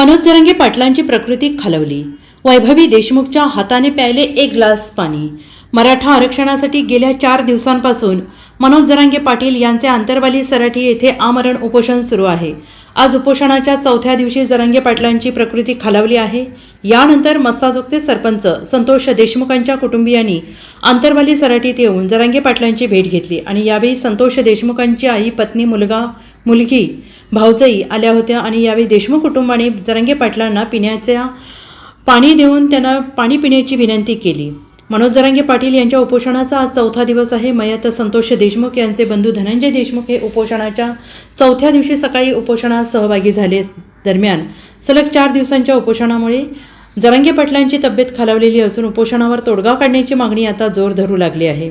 मनोज जरंगे पाटलांची प्रकृती खालवली. वैभवी देशमुखच्या हाताने प्यायले एक ग्लास पाणी. मराठा आरक्षणासाठी गेल्या चार दिवसांपासून मनोज जरांगे पाटील यांचे आंतरवाली सराठी येथे आमरण उपोषण सुरू आहे. आज उपोषणाच्या चौथ्या दिवशी जरांगे पाटलांची प्रकृती खालावली आहे. यानंतर मस्साजोगचे सरपंच संतोष देशमुखांच्या कुटुंबियांनी आंतरवाली सराठीत येऊन जरांगे पाटलांची भेट घेतली आणि यावेळी संतोष देशमुखांची आई पत्नी मुलगा मुलगी भाऊजाई आल्या होत्या आणि यावेळी देशमुख कुटुंबाने जरंगे पाटलांना पिण्याच्या पाणी देऊन त्यांना पाणी पिण्याची विनंती केली. मनोज जरांगे पाटील यांच्या उपोषणाचा आज चौथा दिवस आहे. मयत संतोष देशमुख यांचे बंधू धनंजय देशमुख हे उपोषणाच्या चौथ्या दिवशी सकाळी उपोषणात सहभागी झाले. दरम्यान सलग चार दिवसांच्या उपोषणामुळे जरांगे पाटलांची तब्येत खालावलेली असून उपोषणावर तोडगा काढण्याची मागणी आता जोर धरू लागली आहे.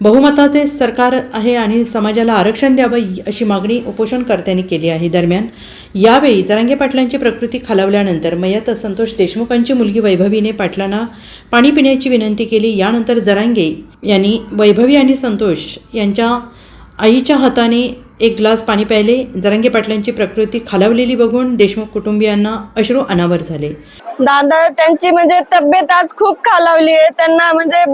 बहुमताचे सरकार आहे आणि समाजाला आरक्षण द्यावं अशी मागणी उपोषणकर्त्यांनी केली आहे. दरम्यान यावेळी जरांगे पाटलांची प्रकृती खालावल्यानंतर मयत संतोष देशमुखांची मुलगी वैभवीने पाटलांना पाणी पिण्याची विनंती केली. यानंतर जरांगे यांनी वैभवी आणि संतोष यांच्या आईच्या हाताने एक ग्लास पाणी प्यायले. जरांगे पाटलांची प्रकृती खालावलेली बघून देशमुख कुटुंबियांना अश्रू अनावर झाले. दादा त्यांची म्हणजे तब्येत आज खूप खालावली आहे. त्यांना म्हणजे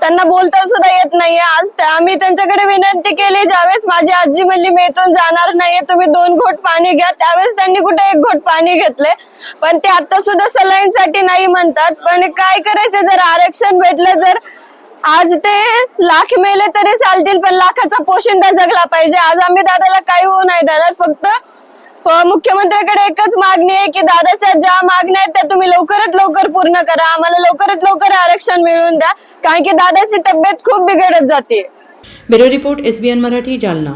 त्यांना बोलता सुद्धा येत नाहीये. आज त्या- आम्ही त्यांच्याकडे विनंती केली ज्यावेळेस माझी आजी म्हणली मी इथून जाणार नाहीये तुम्ही दोन घोट पाणी घ्या. त्यावेळेस त्यांनी कुठे एक घोट पाणी घेतले. पण ते आता सुद्धा सलाईन साठी नाही म्हणतात. पण काय करायचं? जर आरक्षण भेटलं जर आज ते लाख मेले तरी चालतील पण लाखाचा पोशिंदा जगला पाहिजे. आज आम्ही दादाला काही होऊ नाही देणार फक्त मुख्यमंत्र्याकडे एकच मागणी आहे की दादाच्या ज्या मागण्या आहेत त्या तुम्ही लवकरात लवकर पूर्ण करा. आम्हाला लवकरात लवकर आरक्षण मिळवून द्या कारण की दादाची तब्येत खूप बिघडत जाते. Bureau report S Marathi Jalna.